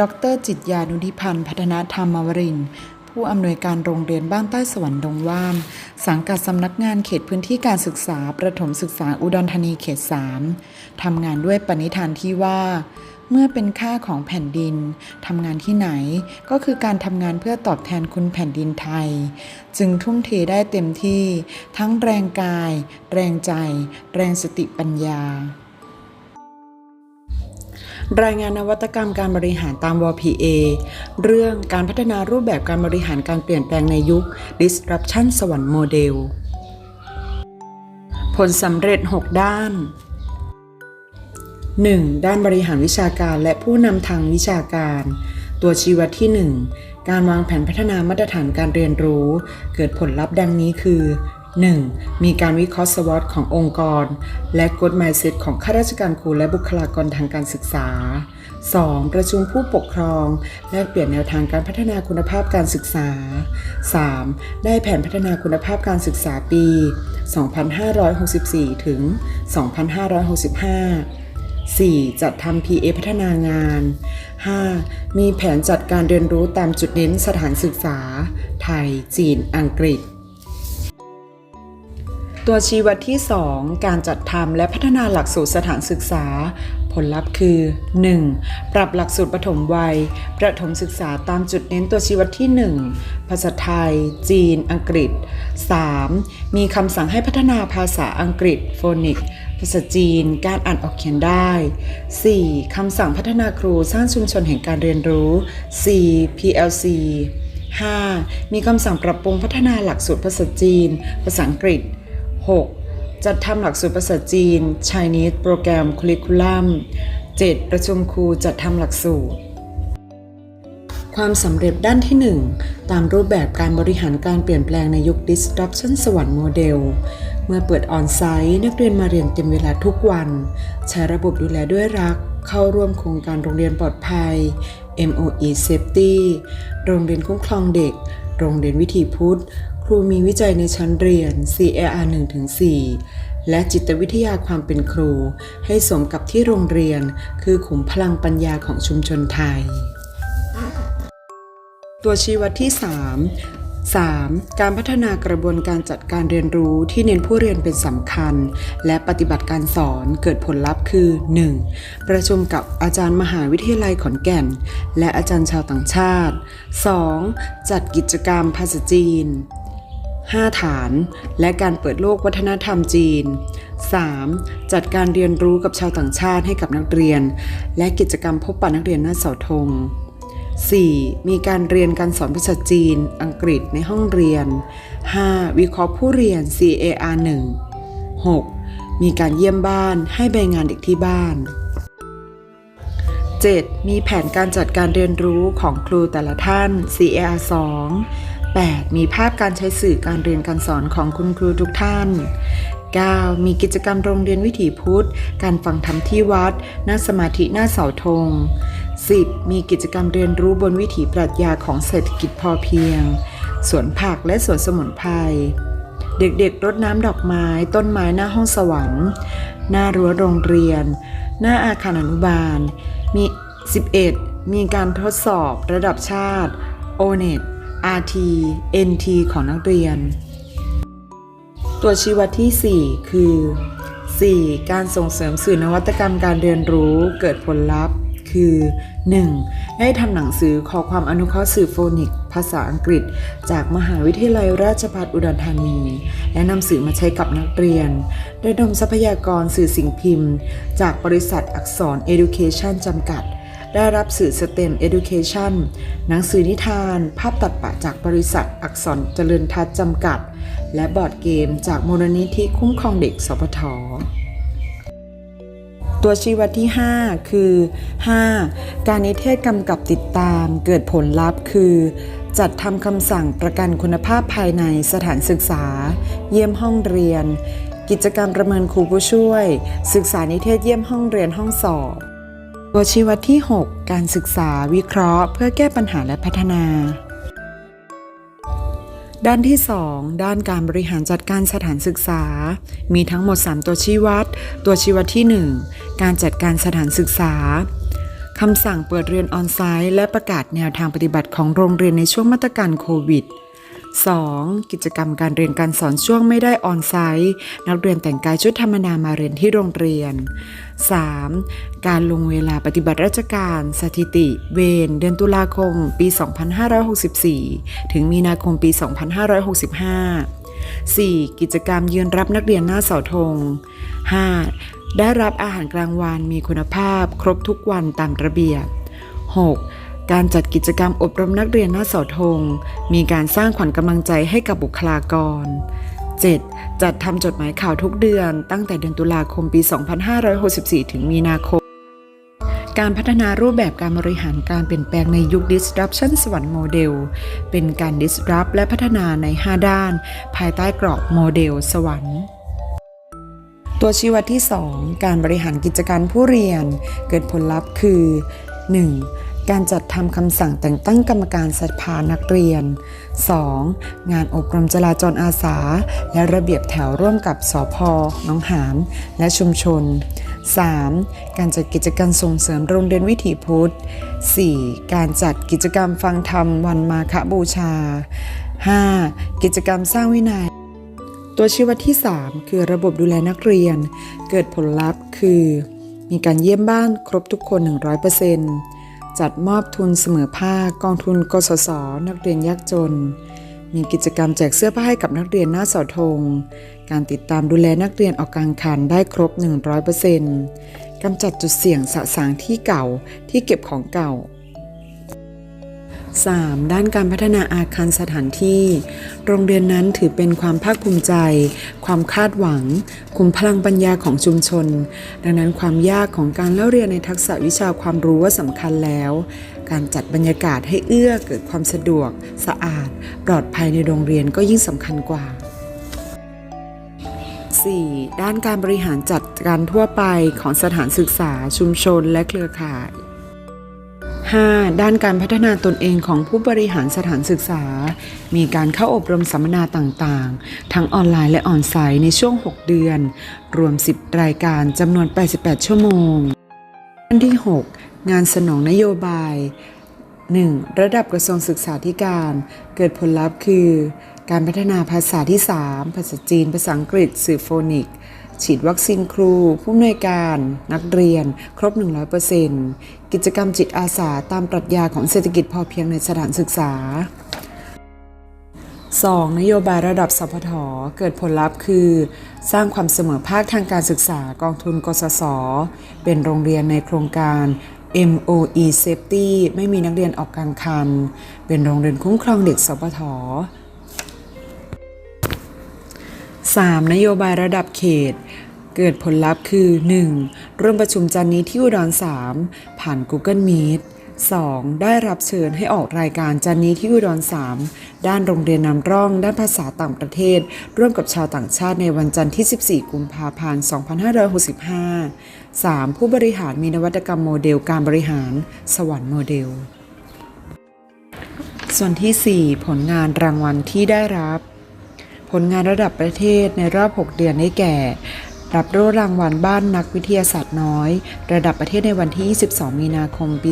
ดรจิตยานุธิพันธ์ พัฒนาธรรมวรินผู้อำนวยการโรงเรียนบ้านใต้สวรรค์ดงว่าน สังกัดสำนักงานเขตพื้นที่การศึกษา ประถมศึกษาอุดรธานีเขต 3 ทำงานด้วยปณิธานที่ว่า เมื่อเป็นค่าของแผ่นดิน ทำงานที่ไหนก็คือการทำงานเพื่อตอบแทนคุณแผ่นดินไทย จึงทุ่มเทได้เต็มที่ ทั้งแรงกาย แรงใจ แรงสติปัญญา รายงานนวัตกรรมการบริหารตามว PA เรื่องการพัฒนารูปแบบการบริหารการเปลี่ยนแปลงในยุค Disruption สวรรค์โมเดล ผลสำเร็จ 6 ด้าน 1. ด้านบริหารวิชาการและผู้นำทางวิชาการ ตัวชี้วัดที่ 1 การวางแผนพัฒนามาตรฐานการเรียนรู้ เกิดผลลัพธ์ดังนี้คือ 1. มีการวิเคราะห์สวอตขององค์กร และกฎหมายเซตของข้าราชการครูและบุคลากรทางการศึกษา 2. ประชุมผู้ปกครอง แลกเปลี่ยนแนวทางการพัฒนาคุณภาพการศึกษา 3. ได้แผนพัฒนาคุณภาพการศึกษาปี 2564 ถึง 2565 4. จัดทำ PA พัฒนางาน 5. มีแผนจัดการเรียนรู้ตามจุดเน้นสถานศึกษา ไทย จีน อังกฤษ ตัวชี้วัดที่ 2 การจัดทำและพัฒนาหลักสูตรสถานศึกษา ผลลัพธ์คือ 1. ปรับหลักสูตรปฐมวัย ประถมศึกษาตามจุดเน้นตัวชี้วัดที่ 1 ภาษาไทย จีน อังกฤษ 3. มีคำสั่งให้พัฒนาภาษาอังกฤษโฟนิกภาษาจีน การอ่านออกเขียนได้ 4. คำสั่งพัฒนาครูสร้างชุมชนแห่งการเรียนรู้ 4. PLC 5. มีคำสั่งปรับปรุงพัฒนาหลักสูตรภาษาจีน ภาษาอังกฤษ 6. จัดทำหลักสูตรภาษาจีน Chinese Program Curriculum 7. ประชุมครูจัดทำหลักสูตร ความสำเร็จด้านที่ 1 ตามรูปแบบการบริหารการเปลี่ยนแปลงในยุค Disruption สวรรค์โมเดล เมื่อเปิดออนไซต์นักเรียนมาเรียนเต็มเวลาทุกวัน ใช้ระบบดูแลด้วยรัก เข้าร่วมโครงการโรงเรียนปลอดภัย MOE Safety โรงเรียนคุ้มครองเด็ก โรงเรียนวิถีพุทธ ครูมีวิจัยในชั้นเรียน CAR 1-4 และจิตวิทยาความเป็นครู ให้สมกับที่โรงเรียน คือขุมพลังปัญญาของชุมชนไทย ตัวชี้วัดที่ 3 3. การพัฒนากระบวนการจัดการเรียนรู้ที่เน้นผู้เรียนเป็นสำคัญ และปฏิบัติการสอนเกิดผลลัพธ์คือ 1. ประชุมกับอาจารย์มหาวิทยาลัยขอนแก่น และอาจารย์ชาวต่างชาติ 2. จัดกิจกรรมภาษาจีน 5 ฐาน และการเปิดโลกวัฒนธรรมจีน 3. จัดการเรียนรู้กับชาวต่างชาติให้กับนักเรียน และกิจกรรมพบปะนักเรียนหน้าเสาธง 4. มีการเรียนการสอนภาษาจีน อังกฤษในห้องเรียน 5. วิเคราะห์ผู้เรียน CAR 1 6. มีการเยี่ยมบ้านให้ใบงานเด็กที่บ้าน 7. มีแผนการจัดการเรียนรู้ของครูแต่ละท่าน CAR 2 8. มีภาพการใช้สื่อการเรียนการสอนของคุณครูทุกท่าน 9. มีกิจกรรมโรงเรียนวิถีพุทธ การฟังธรรมที่วัดนั่งสมาธิหน้าเสาธง 10. มีกิจกรรมเรียนรู้บนวิถีปรัชญาของเศรษฐกิจพอเพียง สวนผักและสวนสมุนไพร เด็กๆรดน้ำดอกไม้ ต้นไม้หน้าห้องสวรรค์ หน้ารั้วโรงเรียน หน้าอาคารอนุบาล มี 11. มีการทดสอบระดับชาติ ONET RT NT ของนักเรียน ตัวชี้วัดที่ 4 คือ 4. การส่งเสริมสื่อนวัตกรรมการเรียนรู้เกิดผลลัพธ์ คือ 1. ได้ทำหนังสือขอความอนุเคราะห์สื่อโฟนิกภาษาอังกฤษ จากมหาวิทยาลัยราชภัฏอุดรธานี และนำสื่อมาใช้กับนักเรียนระดมทรัพยากรสื่อสิ่งพิมพ์ จากบริษัทอักษร Education จำกัด ได้รับสื่อ STEM Education หนังสือนิทาน ภาพตัดปะจากบริษัทอักษรเจริญทัศน์จำกัด และบอร์ดเกมจากมูลนิธิคุ้มครองเด็กสพทตัวชี้วัดที่ 5 คือ 5. การนิเทศกำกับติดตามเกิดผลลัพธ์คือ จัดทำคำสั่งประกันคุณภาพภายในสถานศึกษา เยี่ยมห้องเรียน กิจกรรมประเมินครูผู้ช่วย ศึกษานิเทศเยี่ยมห้องเรียนห้องสอบ ตัวชี้วัดที่ 6 การศึกษาวิเคราะห์ เพื่อแก้ปัญหาและพัฒนา ด้านที่ 2 ด้านการบริหารจัดการสถานศึกษา มีทั้งหมด 3 ตัวชี้วัด ตัวชี้วัดที่ 1 การจัดการสถานศึกษาคำสั่งเปิดเรียนออนไซต์และประกาศแนวทางปฏิบัติของโรงเรียนในช่วงมาตรการโควิด 2. กิจกรรมการเรียนการสอนช่วงไม่ได้ออนไซต์นักเรียนแต่งกายชุดธรรมดามาเรียนที่โรงเรียน 3. การลงเวลาปฏิบัติราชการ สถิติ เวรเดือนตุลาคม ปี 2564 ถึงมีนาคมปี 2565 4. กิจกรรมยืนรับนักเรียนหน้าเสาธง 5. ได้รับอาหารกลางวันมีคุณภาพ ครบทุกวันตามระเบียบ 6. การจัดกิจกรรมอบรมนักเรียนหน้าเสาธง มีการสร้างขวัญกำลังใจให้กับบุคลากร 7. จัดทำจดหมายข่าวทุกเดือน ตั้งแต่เดือนตุลาคมปี 2564 ถึงมีนาคม การพัฒนารูปแบบการบริหารการเปลี่ยนแปลงในยุค disruption สวรรค์โมเดล เป็นการ disrupt และพัฒนาใน 5 ด้าน ภายใต้กรอบโมเดล สวรรค์ตัวชี้วัดที่ 2 การบริหารกิจการผู้เรียน เกิดผลลัพธ์คือ 1. การจัดทำคำสั่งแต่งตั้งกรรมการสภานักเรียน 2. งานอบรมจราจรอาสา และระเบียบแถวร่วมกับสอพอน้องหานและชุมชน 3. การจัดกิจกรรมส่งเสริมโรงเรียนวิถีพุทธ 4. การจัดกิจกรรมฟังธรรมวันมาฆบูชา 5. กิจกรรมสร้างวินัย ตัวชี้วัดที่ 3 คือระบบดูแลนักเรียน เกิดผลลัพธ์คือ มีการเยี่ยมบ้านครบทุกคน 100% จัดมอบทุนเสมอภาคกองทุนกสศนักเรียนยากจน มีกิจกรรมแจกเสื้อผ้าให้กับนักเรียนหน้าเสาธง การติดตามดูแลนักเรียนออกกลางคันได้ครบ 100%กำจัดจุดเสี่ยงสะสางที่เก่าที่เก็บของเก่า 3. ด้านการพัฒนาอาคารสถานที่ โรงเรียนนั้นถือเป็นความภาคภูมิใจ ความคาดหวังคุมพลังปัญญาของชุมชน ดังนั้นความยากของการเล่าเรียนในทักษะวิชาความรู้ว่าสำคัญแล้ว การจัดบรรยากาศให้เอื้อเกิดความสะดวก สะอาด ปลอดภัยในโรงเรียนก็ยิ่งสำคัญกว่า 4. ด้านการบริหารจัดการทั่วไปของสถานศึกษาชุมชนและเครือข่าย 5. ด้านการพัฒนาตนเองของผู้บริหารสถานศึกษา มีการเข้าอบรมสัมมนาต่างๆ ทั้งออนไลน์และออนไซต์ในช่วง 6 เดือน รวม 10 รายการจำนวน 88 ชั่วโมง ด้านที่ 6 งานสนองนโยบาย 1. ระดับกระทรวงศึกษาธิการ เกิดผลลัพธ์คือ การพัฒนาภาษาที่ 3 ภาษาจีน ภาษาอังกฤษ สื่อโฟนิก ฉีดวัคซีนครู ผู้อำนวยการ นักเรียน ครบ 100%กิจกรรมจิตอาสาตามปรัชญาของเศรษฐกิจพอเพียงในสถานศึกษา 2. นโยบายระดับสพทเกิดผลลัพธ์คือ สร้างความเสมอภาคทางการศึกษากองทุนกสศเป็นโรงเรียนในโครงการ MOE Safety ไม่มีนักเรียนออกกลางคัน เป็นโรงเรียนคุ้มครองเด็กสพท 3. นโยบายระดับเขต เกิดผลลัพธ์คือ 1. ร่วมประชุมจันนี้ที่อุดร 3 ผ่าน Google Meet 2. ได้รับเชิญให้ออกรายการจันนี้ที่อุดร 3 ด้านโรงเรียนนำร่อง ด้านภาษาต่างประเทศ ร่วมกับชาวต่างชาติในวันจันทร์ที่ 14 กุมภาพันธ์ 2565 3. ผู้บริหารมีนวัตกรรมโมเดลการบริหาร สวรรค์โมเดล ส่วนที่ 4 ผลงานรางวัลที่ได้รับ ลงานระดับประเทศในรอบ 6 เดือนได้แก่ รับโล่รางวัลบ้านนักวิทยาศาสตร์น้อย ระดับประเทศในวันที่ 22 มีนาคม ปี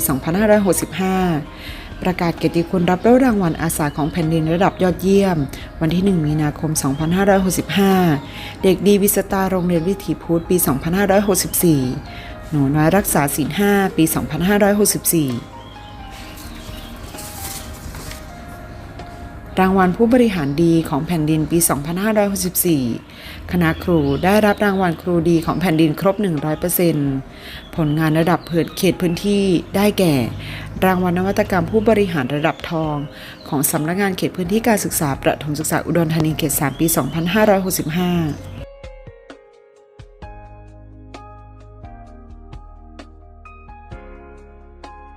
2565 ประกาศเกียรติคุณรับโล่รางวัลอาสาของแผ่นดินระดับยอดเยี่ยม วันที่ 1 มีนาคม 2565 เด็กดีวิสตาโรงเรียนวิถีพุทธปี 2564 หนูน้อยรักษาศีล5ปี 2564 รางวัลผู้บริหารดีของแผ่นดินปี 2564 คณะครูได้รับรางวัลครูดีของแผ่นดินครบ 100%ผลงานระดับเผิดเขตพื้นที่ได้แก่ รางวัลนวัตกรรมผู้บริหารระดับทอง ของสำนักงานเขตพื้นที่การศึกษาประถมศึกษาอุดรธานีเขต 3 ปี 2565